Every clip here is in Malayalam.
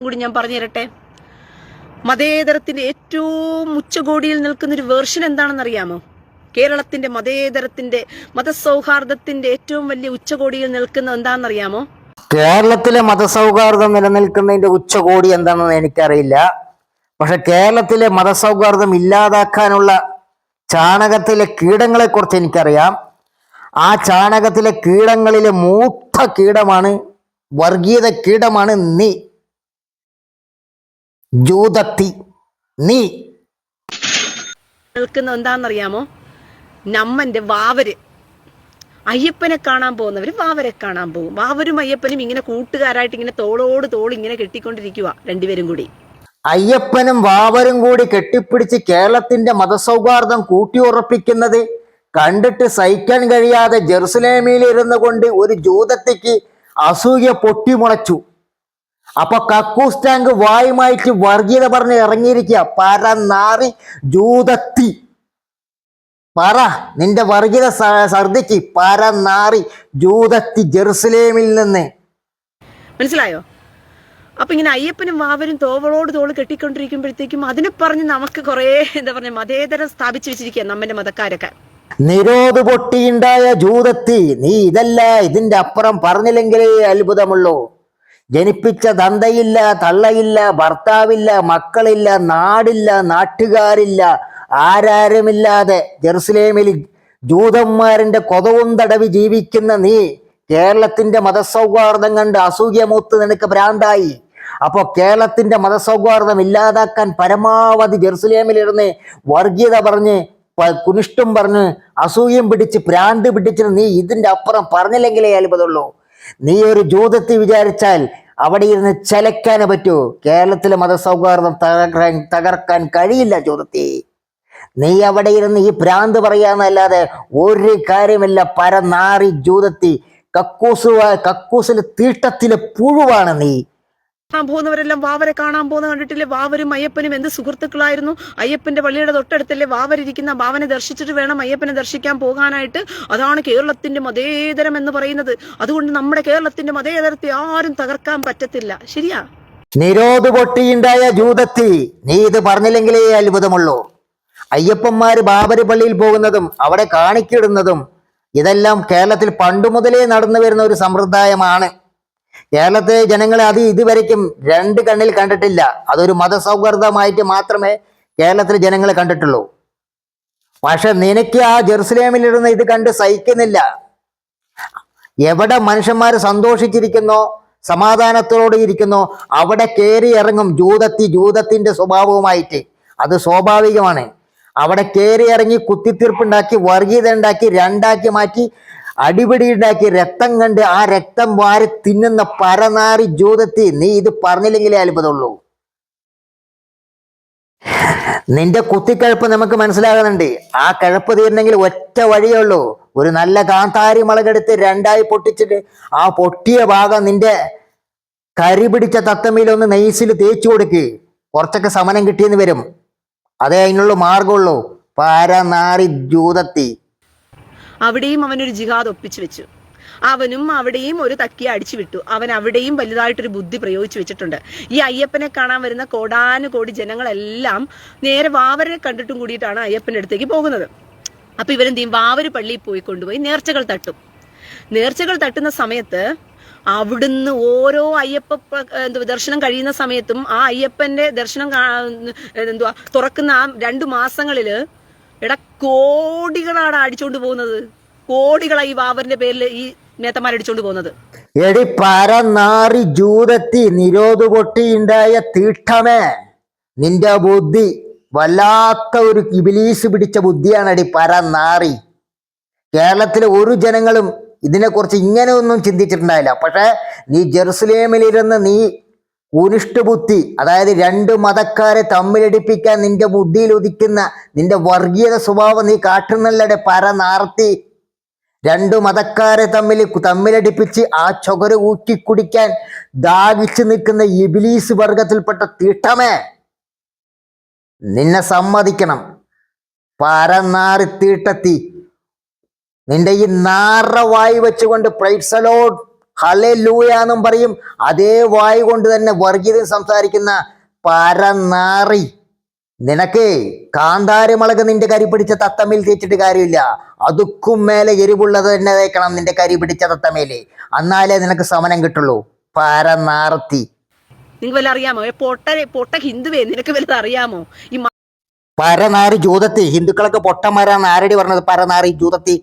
കൂടി ഞാൻ പറഞ്ഞു തരട്ടെ? മതേതരത്തിന്റെ ഏറ്റവും ഉച്ചകോടിയിൽ നിൽക്കുന്ന ഒരു വേർഷൻ എന്താണെന്ന് അറിയാമോ കേരളത്തിന്റെ മതേതരത്തിന്റെ മതസൗഹാർദ്ദത്തിന്റെ ഏറ്റവും വലിയ ഉച്ചകോടിയിൽ നിൽക്കുന്ന എന്താണെന്നറിയാമോ? കേരളത്തിലെ മതസൗഹാർദ്ദം നിലനിൽക്കുന്നതിന്റെ ഉച്ചകോടി എന്താണെന്ന് എനിക്കറിയില്ല. പക്ഷെ കേരളത്തിലെ മതസൗഹാർദ്ദം ഇല്ലാതാക്കാനുള്ള ചാണകത്തിലെ കീടങ്ങളെ കുറിച്ച് എനിക്കറിയാം. ആ ചാണകത്തിലെ കീടങ്ങളിലെ മൂത്ത കീടമാണ് വർഗീയത കീടമാണ് നീ. ജൂതത്തി നീ. കേൾക്കുന്ന എന്താണെന്നറിയാമോ? നമ്മന്റെ വാവര്. അയ്യപ്പനെ കാണാൻ പോകുന്നവര് വാവരെ കാണാൻ പോകും. വാവരും അയ്യപ്പനും ഇങ്ങനെ കൂട്ടുകാരായിട്ട് ഇങ്ങനെ തോളോട് തോൾ ഇങ്ങനെ കെട്ടിക്കൊണ്ടിരിക്കുക രണ്ടുപേരും കൂടി. അയ്യപ്പനും വാവരും കൂടി കെട്ടിപ്പിടിച്ച് കേരളത്തിന്റെ മതസൗഹാർദ്ദം കൂട്ടിയുറപ്പിക്കുന്നത് കണ്ടിട്ട് സഹിക്കാൻ കഴിയാതെ ജെറുസലേമിൽ ഇരുന്നു കൊണ്ട് ഒരു ജൂതത്തിക്ക് അസൂയ പൊട്ടിമുളച്ചു. അപ്പൊ കക്കൂസ് ടാങ്ക് വായുമായിട്ട് വർഗീയത പറഞ്ഞ് ഇറങ്ങിയിരിക്കുക. പരനാറി ജൂതത്തി. പറ നിന്റെ വർഗീയത സർദിക്ക് പരനാറി ജൂതത്തി ജെറുസലേമിൽ നിന്ന്. മനസ്സിലായോ? അപ്പൊ ഇങ്ങനെ അയ്യപ്പനും വാവനും തോവളോട് തോൾ കെട്ടിക്കൊണ്ടിരിക്കുമ്പോഴത്തേക്കും അതിനെ പറഞ്ഞ് നമുക്ക് കുറേ എന്താ പറഞ്ഞ മതേതരം സ്ഥാപിച്ചു വെച്ചിരിക്കുക നമ്മന്റെ മതക്കാരൊക്കെ. നിരോധ പൊട്ടിയുണ്ടായ ജൂതത്തി നീ ഇതല്ല ഇതിന്റെ അപ്പുറം പറഞ്ഞില്ലെങ്കിലേ അത്ഭുതമുള്ളൂ. ജനിപ്പിച്ച തന്തയില്ല തള്ളയില്ല ഭർത്താവില്ല മക്കളില്ല നാടില്ല നാട്ടുകാരില്ല ആരാരുമില്ലാതെ ജെറുസലേമിൽ ജൂതന്മാരിന്റെ കൊതവും തടവി ജീവിക്കുന്ന നീ കേരളത്തിന്റെ മതസൗഹാർദ്ദം കണ്ട് അസൂയമൂത്ത് നിനക്ക് ഭ്രാന്തായി. അപ്പോൾ കേരളത്തിന്റെ മതസൗഹാർദ്ദം ഇല്ലാതാക്കാൻ പരമാവധി ജെറുസലേമിലിരുന്ന് വർഗീയത പറഞ്ഞ് കുനിഷ്ടം പറഞ്ഞ് അസൂയം പിടിച്ച് ഭ്രാന്ത് പിടിച്ചിട്ട് നീ ഇതിന്റെ അപ്പുറം പറഞ്ഞില്ലെങ്കിലേ അത്ഭുതമുള്ളൂ. നീ ഒരു ജൂതത്തി വിചാരിച്ചാൽ അവിടെ ഇരുന്ന് ചലക്കാനേ പറ്റൂ. കേരളത്തിലെ മതസൗഹാർദ്ദം തകർക്കാൻ തകർക്കാൻ കഴിയില്ല ജൂതത്തി. നീ അവിടെ ഇരുന്ന് ഈ ഭ്രാന്ത് പറയാന്നല്ലാതെ ഒരു കാര്യമില്ല. പരനാറി ജൂതത്തി കക്കൂസ് കക്കൂസിലെ തീട്ടത്തിലെ പുഴുവാണ് നീ. കാണാൻ പോകുന്നവരെല്ലാം വാവരെ കാണാൻ പോകുന്ന കണ്ടിട്ടില്ലേ? വാവരും അയ്യപ്പനും എന്ത് സുഹൃത്തുക്കളായിരുന്നു? അയ്യപ്പന്റെ പള്ളിയുടെ തൊട്ടടുത്തല്ലേ വാവരിയ്ക്കുന്ന വാവനെ ദർശിച്ചിട്ട് വേണം അയ്യപ്പനെ ദർശിക്കാൻ പോകാനായിട്ട്? അതാണ് കേരളത്തിന്റെ മതേതരം എന്ന് പറയുന്നത്. അതുകൊണ്ട് നമ്മുടെ കേരളത്തിന്റെ മതേതരത്തെ ആരും തകർക്കാൻ പറ്റത്തില്ല. ശരിയാ? നിരോധ പൊട്ടിയുണ്ടായ ജൂതത്തി നീ ഇത് പറഞ്ഞില്ലെങ്കിലേ അത്ഭുതമുള്ളൂ. അയ്യപ്പന്മാര് ബാബരി പള്ളിയിൽ പോകുന്നതും അവിടെ കാണിക്കിടുന്നതും ഇതെല്ലാം കേരളത്തിൽ പണ്ടു മുതലേ നടന്നു വരുന്ന ഒരു സമ്പ്രദായമാണ്. കേരളത്തിലെ ജനങ്ങളെ അത് ഇതുവരയ്ക്കും രണ്ട് കണ്ണിൽ കണ്ടിട്ടില്ല. അതൊരു മതസൗഹാർദ്ദമായിട്ട് മാത്രമേ കേരളത്തിലെ ജനങ്ങളെ കണ്ടിട്ടുള്ളൂ. പക്ഷെ നിനക്ക് ആ ജെറുസലേമിലിരുന്ന് ഇത് കണ്ട് സഹിക്കുന്നില്ല. എവിടെ മനുഷ്യന്മാർ സന്തോഷിച്ചിരിക്കുന്നോ സമാധാനത്തോടെ ഇരിക്കുന്നോ അവിടെ കയറി ഇറങ്ങും ജൂതത്തി ജൂതത്തിന്റെ സ്വഭാവവുമായിട്ട്. അത് സ്വാഭാവികമാണ്. അവിടെ കയറി ഇറങ്ങി കുത്തിത്തീർപ്പുണ്ടാക്കി വർഗീയത ഉണ്ടാക്കി രണ്ടാക്കി മാറ്റി അടിപിടി ഉണ്ടാക്കി രക്തം കണ്ട് ആ രക്തം വാരി തിന്നുന്ന പരനാറി ജൂതത്തി നീ ഇത് പറഞ്ഞില്ലെങ്കിലേ അത്ഭുതമുള്ളൂ. നിന്റെ കുത്തിക്കഴപ്പ് നമുക്ക് മനസ്സിലാകുന്നുണ്ട്. ആ കഴപ്പ് തീരണമെങ്കിൽ ഒറ്റ വഴിയേ ഉള്ളൂ. ഒരു നല്ല കാന്താരി മുളകെടുത്ത് രണ്ടായി പൊട്ടിച്ചിട്ട് ആ പൊട്ടിയ ഭാഗം നിന്റെ കരി പിടിച്ച തത്തമ്മയിൽ ഒന്ന് നെയ്സിൽ തേച്ചു കൊടുക്ക്. കുറച്ചൊക്കെ സമനം കിട്ടിയെന്ന് വരും. അതേ അതിനുള്ള മാർഗമുള്ളൂ പാരനാറി ജൂതത്തി അവിടെയും അവനൊരു ജിഹാദ് ഒപ്പിച്ചു വെച്ചു. അവനും അവിടെയും ഒരു തക്കി അടിച്ചു വിട്ടു അവൻ അവിടെയും വലുതായിട്ടൊരു ബുദ്ധി പ്രയോഗിച്ചു വെച്ചിട്ടുണ്ട്. ഈ അയ്യപ്പനെ കാണാൻ വരുന്ന കോടാനുകോടി ജനങ്ങളെല്ലാം നേരെ വാവരെ കണ്ടിട്ടും കൂടിയിട്ടാണ് അയ്യപ്പന്റെ അടുത്തേക്ക് പോകുന്നത്. അപ്പൊ ഇവരെന്ത് ചെയ്യും? വാവര് പള്ളിയിൽ പോയി കൊണ്ടുപോയി നേർച്ചകൾ തട്ടും. നേർച്ചകൾ തട്ടുന്ന സമയത്ത് അവിടുന്ന് ഓരോ അയ്യപ്പ എന്തോ ദർശനം കഴിയുന്ന സമയത്തും ആ അയ്യപ്പന്റെ ദർശനം എന്തുവാ തുറക്കുന്ന ആ രണ്ടു മാസങ്ങളിൽ എടാ കോടികളാണ് അടിച്ചോണ്ട് പോകുന്നത്. കോടികളായി ഈ പേരിൽ ഈ നേത്തന്മാരടിച്ചോണ്ട് പോകുന്നത്. എടി പരനാറി ജൂതത്തി നിരോധ പൊട്ടിയുണ്ടായ തീട്ടമേ. നിന്റെ ബുദ്ധി വല്ലാത്ത ഒരു ഇബിലീസ് പിടിച്ച ബുദ്ധിയാണടി പരനാറി കേരളത്തിലെ ഒരു ജനങ്ങളും ഇതിനെക്കുറിച്ച് ഇങ്ങനെ ഒന്നും ചിന്തിച്ചിട്ടുണ്ടായില്ല. പക്ഷേ നീ ജെറുസലേമിലിരുന്ന് നീ കുനിഷ്ഠ ബുദ്ധി അതായത് രണ്ട് മതക്കാരെ തമ്മിലടിപ്പിക്കാൻ നിന്റെ ബുദ്ധിയിൽ ഉദിക്കുന്ന നിന്റെ വർഗീയത സ്വഭാവം നീ കാട്ടുന്നല്ലടെ പര നാർത്തി. രണ്ടു മതക്കാരെ തമ്മിൽ തമ്മിലടിപ്പിച്ച് ആ ചൊകര് ഊക്കി കുടിക്കാൻ ദാഹിച്ചു നിൽക്കുന്ന ഇബിലീസ് വർഗത്തിൽപ്പെട്ട തീട്ടമേ. നിന്നെ സമ്മതിക്കണം. പരനാറി തീട്ടത്തി. നിന്റെ ഈ നാറ വായി വെച്ചുകൊണ്ട് പ്രൈസലോട്ട് ഹലേ ലൂയാന്നും പറയും. അതേ വായു കൊണ്ട് തന്നെ വർഗീയത സംസാരിക്കുന്ന പരനാറി. നിനക്ക് കാന്താരമുളക് നിന്റെ കരി പിടിച്ച തത്തമ്മയിൽ തേച്ചിട്ട് കാര്യമില്ല. അതുക്കും മേലെ എരിവുള്ളത് തന്നെ തേക്കണം നിന്റെ കരി പിടിച്ച തത്തമ്മയിൽ എന്നാലേ നിനക്ക് സമനം കിട്ടുള്ളൂ. പരനാർത്തി. നിങ്ങൾക്ക് വല്ല അറിയാമോ? പൊട്ട പൊട്ട ഹിന്ദുവേ നിനക്ക് വല്ലത് അറിയാമോ? ഈ പരനാറി ജൂതത്തി. ഹിന്ദുക്കളൊക്കെ പൊട്ടന്മാരാണ് ആരടി പറഞ്ഞത്? പരനാറി ജൂതത്തി.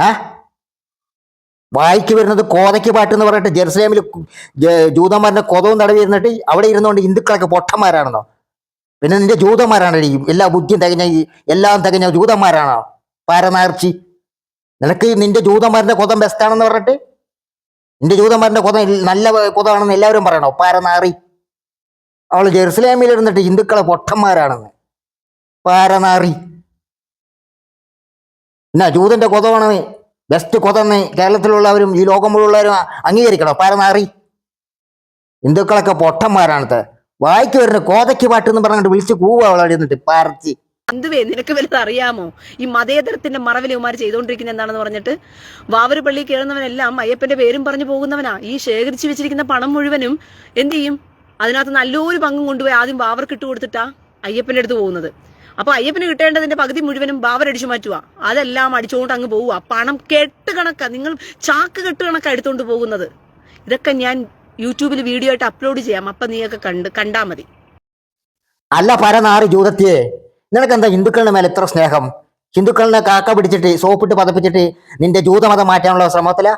ആ? വായിക്ക് വരുന്നത് കോതയ്ക്ക് പാട്ട് എന്ന് പറഞ്ഞിട്ട് ജെറുസലേമിൽ ജൂതന്മാരുടെ കൊതവും തടവി ഇരുന്നിട്ട് അവിടെ ഇരുന്നുകൊണ്ട് ഹിന്ദുക്കളൊക്കെ പൊട്ടന്മാരാണെന്നോ? പിന്നെ നിന്റെ ജൂതന്മാരാണ് എല്ലാ ബുദ്ധിയും തികഞ്ഞ എല്ലാം തികഞ്ഞ ജൂതന്മാരാണോ? പാരനാർച്ചി. നിനക്ക് നിന്റെ ജൂതന്മാരുടെ കൊതം ബെസ്റ്റാണെന്ന് പറഞ്ഞിട്ട്? നിന്റെ ജൂതന്മാരുടെ കൊതം നല്ല കൊതമാണെന്ന് എല്ലാവരും പറയണോ? പാരനാറി. അവൾ ജെറുസലേമിൽ ഇരുന്നിട്ട് ഹിന്ദുക്കളെ പൊട്ടന്മാരാണെന്ന്. പാരനാറി. എന്നാ ജൂതന്റെ കൊതമാണ് ബെസ്റ്റ് കൊതന്ന് കേരളത്തിലുള്ളവരും ഈ ലോകം മുഴുവനും അംഗീകരിക്കണം പാരനാറി ഹിന്ദുക്കളൊക്കെ പൊട്ടന്മാരാണത്. വായിക്ക് വരുന്ന കോതയ്ക്ക് പാട്ട് എന്ന് പറഞ്ഞിട്ട് വിളിച്ച് കൂവ പാർച്ചി. ഹിന്ദുവേ നിനക്ക് വലുത് അറിയാമോ? ഈ മതേതരത്തിന്റെ മറവിലുമാർ ചെയ്തുകൊണ്ടിരിക്കുന്ന എന്താണെന്ന് പറഞ്ഞിട്ട്? വാവര് പള്ളി കയറുന്നവനെല്ലാം അയ്യപ്പന്റെ പേരും പറഞ്ഞു പോകുന്നവനാ. ഈ ശേഖരിച്ചു വെച്ചിരിക്കുന്ന പണം മുഴുവനും എന്ത് ചെയ്യും? അതിനകത്ത് നല്ലൊരു പങ്കും കൊണ്ടുപോയി ആദ്യം വാവർക്ക് ഇട്ട് കൊടുത്തിട്ടാ അയ്യപ്പന്റെ അടുത്ത് പോകുന്നത്. അപ്പൊ അയ്യപ്പന് കിട്ടേണ്ടതിന്റെ പകുതി മുഴുവനും ബാവരടിച്ചു മാറ്റുക അതെല്ലാം അടിച്ചുകൊണ്ട് അങ്ങ് പോവുക പണം കെട്ട് കണക്കാ. നിങ്ങൾ ചാക്ക് കെട്ട് കണക്കാ എടുത്തുകൊണ്ട് പോകുന്നത്. ഇതൊക്കെ ഞാൻ യൂട്യൂബിൽ വീഡിയോ ആയിട്ട് അപ്ലോഡ് ചെയ്യാം. അപ്പൊ നീയൊക്കെ കണ്ട് കണ്ടാ മതി. അല്ല പരനാറി ജൂതത്തിയെ നിനക്ക് എന്താ ഹിന്ദുക്കളുടെ മേലെ ഇത്ര സ്നേഹം? ഹിന്ദുക്കളിനെ കാക്ക പിടിച്ചിട്ട് സോപ്പിട്ട് പതപ്പിച്ചിട്ട് നിന്റെ ജൂതമതം മാറ്റാനുള്ള ശ്രമത്തില?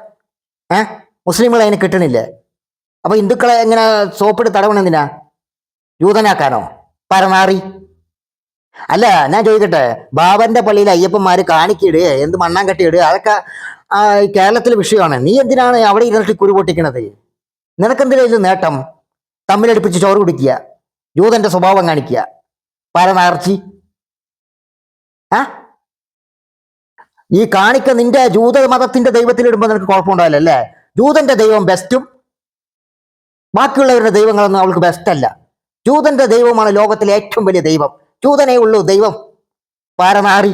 ഏ? മുസ്ലിങ്ങൾ അതിന് കിട്ടണില്ലേ? അപ്പൊ ഹിന്ദുക്കളെ എങ്ങനെ സോപ്പിട്ട് തടവണെന്തിനാ ജൂതനാക്കാനോ? പരനാറി? അല്ല ഞാൻ ചോദിക്കട്ടെ ബാബന്റെ പള്ളിയിൽ അയ്യപ്പന്മാര് കാണിക്കിടുക എന്ത് മണ്ണാൻ കെട്ടിയിടുക അതൊക്കെ കേരളത്തിലെ വിഷയമാണ്. നീ എന്തിനാണ് അവിടെ ഇരുന്നിട്ട് കുരു പൊട്ടിക്കണത്? നിനക്കെന്തിനാ ഇത് നേട്ടം? തമ്മിലടുപ്പിച്ച് ചോറ് കുടിക്കുക ജൂതന്റെ സ്വഭാവം കാണിക്കുക പരനാർച്ചി. ആ? ഈ കാണിക്ക നിന്റെ ജൂത മതത്തിന്റെ ദൈവത്തിൽ ഇടുമ്പോൾ നിനക്ക് കുഴപ്പമുണ്ടാവില്ല അല്ലേ? ജൂതന്റെ ദൈവം ബെസ്റ്റും ബാക്കിയുള്ളവരുടെ ദൈവങ്ങളൊന്നും അവൾക്ക് ബെസ്റ്റ് അല്ല. ജൂതന്റെ ദൈവമാണ് ലോകത്തിലെ ഏറ്റവും വലിയ ദൈവം. ജൂതനേ ഉള്ളൂ ദൈവം. പാരനാറി.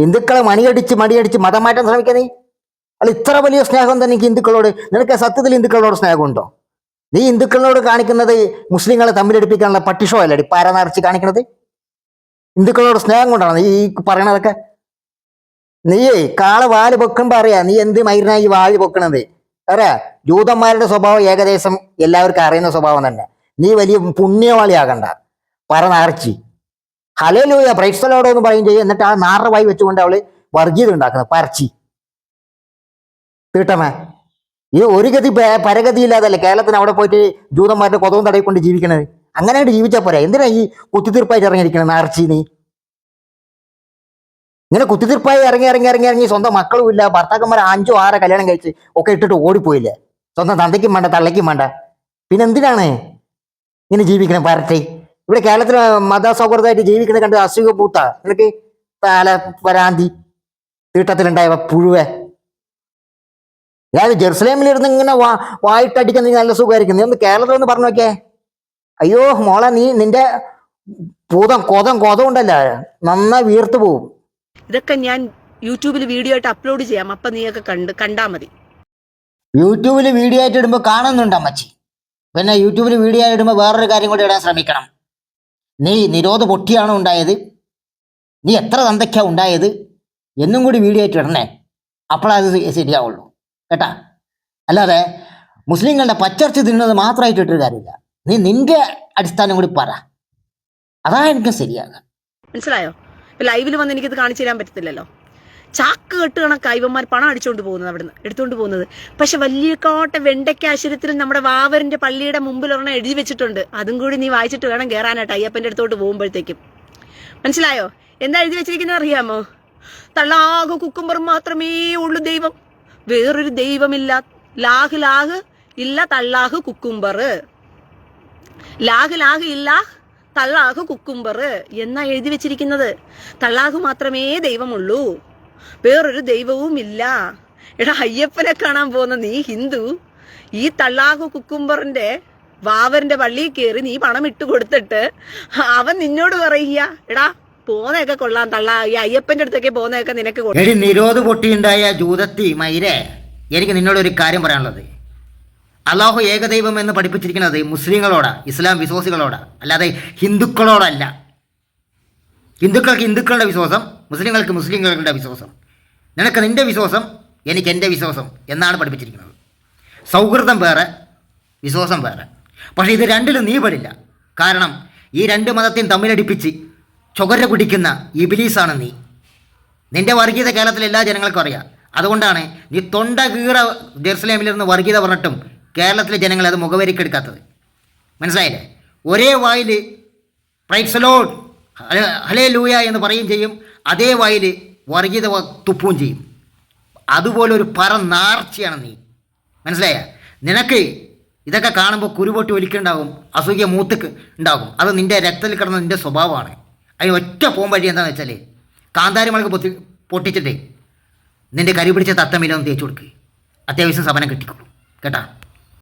ഹിന്ദുക്കളെ മണിയടിച്ച് മടിയടിച്ച് മതം മാറ്റാൻ ശ്രമിക്കുക നീ. അല്ല ഇത്ര വലിയ സ്നേഹം തന്നെ എനിക്ക് ഹിന്ദുക്കളോട് നിനക്ക് സത്യത്തിൽ ഹിന്ദുക്കളോട് സ്നേഹമുണ്ടോ? നീ ഹിന്ദുക്കളോട് കാണിക്കുന്നത് മുസ്ലിങ്ങളെ തമ്മിലടിപ്പിക്കാനുള്ള പട്ടിഷോ അല്ലടി പാരനാർച്ച് കാണിക്കുന്നത്? ഹിന്ദുക്കളോട് സ്നേഹം കൊണ്ടാണ് നീ പറയണതൊക്കെ? നീയേ കാളെ വാൽ പൊക്കുമ്പോ അറിയാ നീ എന്ത് മൈരനായി വാൽ പൊക്കണത്. അറിയാ? ജൂതന്മാരുടെ സ്വഭാവം ഏകദേശം എല്ലാവർക്കും അറിയുന്ന സ്വഭാവം തന്നെ. നീ വലിയ പുണ്യവാളിയാകണ്ട. പറനാർച്ചി ഹലോ ലൂയ ബ്രൈറ്റ്സലോടോ എന്ന് പറയും ചെയ്യും. എന്നിട്ട് ആ നാറ വായി വെച്ചുകൊണ്ട് അവൾ വർഗീയത ഉണ്ടാക്കുന്നത് പരച്ചി തീട്ടമേ ഈ ഒരു ഗതി പരഗതി ഇല്ലാതല്ലേ കേരളത്തിന് അവിടെ പോയിട്ട് ജൂതന്മാരുടെ കൊതവും തടയിക്കൊണ്ട് ജീവിക്കണത്? അങ്ങനെയായിട്ട് ജീവിച്ചാൽ പോരാ. എന്തിനാ ഈ കുത്തിത്തീർപ്പായിട്ട് ഇറങ്ങിയിരിക്കണത് നാർച്ചി നീ? ഇങ്ങനെ കുത്തിത്തീർപ്പായി ഇറങ്ങി ഇറങ്ങി ഇറങ്ങി ഇറങ്ങി സ്വന്തം മക്കളും ഇല്ല ഭർത്താക്കന്മാർ അഞ്ചോ ആറോ കല്യാണം കഴിച്ച് ഒക്കെ ഇട്ടിട്ട് ഓടിപ്പോയില്ലേ? സ്വന്തം തന്തയ്ക്കും വേണ്ട തള്ളയ്ക്കും വേണ്ട. പിന്നെ എന്തിനാണ് ഇങ്ങനെ ജീവിക്കണം പാരട്ടെ ഇവിടെ കേരളത്തിൽ മതസൗഹൃദമായിട്ട് ജീവിക്കുന്ന കണ്ട് അസുഖ പൂത്ത നിനക്ക് തല പരാന്തി തീട്ടത്തിലുണ്ടായ പുഴുവേ. ഞാൻ ജെറുസലേമിലിരുന്ന് ഇങ്ങനെ വാ വായിട്ടടിക്കുന്ന നീ നല്ല സുഖമായിരിക്കും. നീ ഒന്ന് കേരളത്തിൽ ഒന്ന് പറഞ്ഞു നോക്കിയേ. അയ്യോ മോളെ നീ നിന്റെ പൂതം കൊതം കൊതം ഉണ്ടല്ല. നന്നായി വീർത്തു പോവും. ഇതൊക്കെ ഞാൻ യൂട്യൂബിൽ വീഡിയോ ആയിട്ട് അപ്ലോഡ് ചെയ്യാം. അപ്പൊ നീയൊക്കെ കണ്ട് കണ്ടാ മതി. യൂട്യൂബിൽ വീഡിയോ ആയിട്ട് ഇടുമ്പോൾ കാണുന്നുണ്ട് മച്ചി പിന്നെ യൂട്യൂബിൽ വീഡിയോ ആയിട്ട് ഇടുമ്പോൾ വേറൊരു കാര്യം കൂടി ഇടാൻ ശ്രമിക്കണം. നീ നിരോധ പൊട്ടിയാണോ ഉണ്ടായത്? നീ എത്ര തന്തയ്ക്കാണ് ഉണ്ടായത്? എന്നും കൂടി വീഡിയോ ആയിട്ട് ഇടണേ അപ്പോഴത് ശരിയാവുള്ളൂ. കേട്ടാ? അല്ലാതെ മുസ്ലിങ്ങളുടെ പച്ചർച്ച തിന്നുന്നത് മാത്രമായിട്ട് ഇട്ടൊരു കാര്യമില്ല. നീ നിന്റെ അടിസ്ഥാനം കൂടി പറ. അതാണ് എനിക്ക് ശരിയാകുക മനസ്സിലായോ ലൈവിൽ വന്ന് എനിക്കിത് കാണിച്ചു തരാൻ പറ്റത്തില്ലല്ലോ. ചാക്ക് കെട്ട് കണക്ക് ഇവന്മാർ പണം അടിച്ചുകൊണ്ട് പോകുന്നത് അവിടുന്ന് എടുത്തുകൊണ്ട് പോകുന്നത്. പക്ഷെ വലിയ വെണ്ടയ്ക്ക ആശുപത്രിയിൽ നമ്മുടെ വാവറിന്റെ പള്ളിയുടെ മുമ്പിൽ ഒരെണ്ണം എഴുതി വെച്ചിട്ടുണ്ട്. അതും കൂടി നീ വായിച്ചിട്ട് വേണം കയറാനായിട്ട് അയ്യപ്പന്റെ അടുത്തോട്ട് പോകുമ്പോഴത്തേക്കും. മനസ്സിലായോ? എന്താ എഴുതി വെച്ചിരിക്കുന്നത് അറിയാമോ? തള്ളാകു കുക്കുംബർ മാത്രമേ ഉള്ളൂ ദൈവം. വേറൊരു ദൈവമില്ല. ലാഹ് ലാഹ് ഇല്ല തള്ളാഹ് കുക്കുംബർ. ലാഹ് ലാഹ് ഇല്ല തള്ളാഹ് കുക്കുംബർ. എന്നാ എഴുതി വെച്ചിരിക്കുന്നത്? തള്ളാഹു മാത്രമേ ദൈവമുള്ളൂ. വേറൊരു ദൈവവും ഇല്ല എടാ അയ്യപ്പനെ കാണാൻ പോകുന്ന നീ ഹിന്ദു ഈ തള്ളാഹു കുക്കുംബറിന്റെ വാവറിന്റെ പള്ളിയിൽ കയറി നീ പണം ഇട്ട് കൊടുത്തിട്ട് അവൻ നിന്നോട് പറയുക എടാ പോന്നൊക്കെ കൊള്ളാം തള്ളാ ഈ അയ്യപ്പന്റെ അടുത്തൊക്കെ പോന്നൊക്കെ നിനക്ക് എടി നിരോധ പൊട്ടിയുണ്ടായ ജൂതത്തി മൈരേ എനിക്ക് നിന്നോട് ഒരു കാര്യം പറയാനുള്ളത്. അള്ളാഹു ഏകദൈവം എന്ന് പഠിപ്പിച്ചിരിക്കുന്നത് മുസ്ലിങ്ങളോടാ ഇസ്ലാം വിശ്വാസികളോടാ അല്ലാതെ ഹിന്ദുക്കളോടല്ല. ഹിന്ദുക്കൾക്ക് ഹിന്ദുക്കളുടെ വിശ്വാസം മുസ്ലിങ്ങൾക്ക് മുസ്ലിങ്ങളുടെ വിശ്വാസം. നിനക്ക് നിന്റെ വിശ്വാസം എനിക്ക് എന്റെ വിശ്വാസം എന്നാണ് പഠിപ്പിച്ചിരിക്കുന്നത്. സൗഹൃദം വേറെ വിശ്വാസം വേറെ. പക്ഷേ ഇത് രണ്ടിലും നീ പെടില്ല. കാരണം ഈ രണ്ട് മതത്തെയും തമ്മിലടിപ്പിച്ച് ചുകര കുടിക്കുന്ന ഇബിലീസാണ് നീ. നിന്റെ വർഗീയത കേരളത്തിലെ എല്ലാ ജനങ്ങൾക്കും അറിയാം. അതുകൊണ്ടാണ് നീ തൊണ്ട കീറ നിന്ന് വർഗീയത പറഞ്ഞിട്ടും കേരളത്തിലെ ജനങ്ങൾ അത് മുഖവരിക്കെടുക്കാത്തത്. മനസ്സിലായില്ലേ? ഒരേ വായിൽ പ്രൈറ്റ്സലോഡ് ഹലേ ലൂയ എന്ന് പറയുകയും ചെയ്യും. അതേ വായിൽ വർഗീയത വ- തുപ്പുകയും ചെയ്യും. അതുപോലെ ഒരു പറ നാർച്ചയാണ് നീ. മനസ്സിലായ? നിനക്ക് ഇതൊക്കെ കാണുമ്പോൾ കുരുപൊട്ടി ഒലിക്കുണ്ടാകും അസൂയ മൂത്തക്ക് ഉണ്ടാകും. അത് നിന്റെ രക്തത്തിൽ കിടന്ന നിന്റെ സ്വഭാവമാണ്. അതിന് ഒറ്റ പോകാൻ വഴി എന്താണെന്ന് വെച്ചാൽ കാന്താരിമളക്ക് പൊത്തി പൊട്ടിച്ചിട്ടേ നിന്റെ കരി പിടിച്ച തത്തമില്ലൊന്ന് തേച്ച് കൊടുക്കുക അത്യാവശ്യം സമനം കിട്ടിക്കോളും. കേട്ടാ?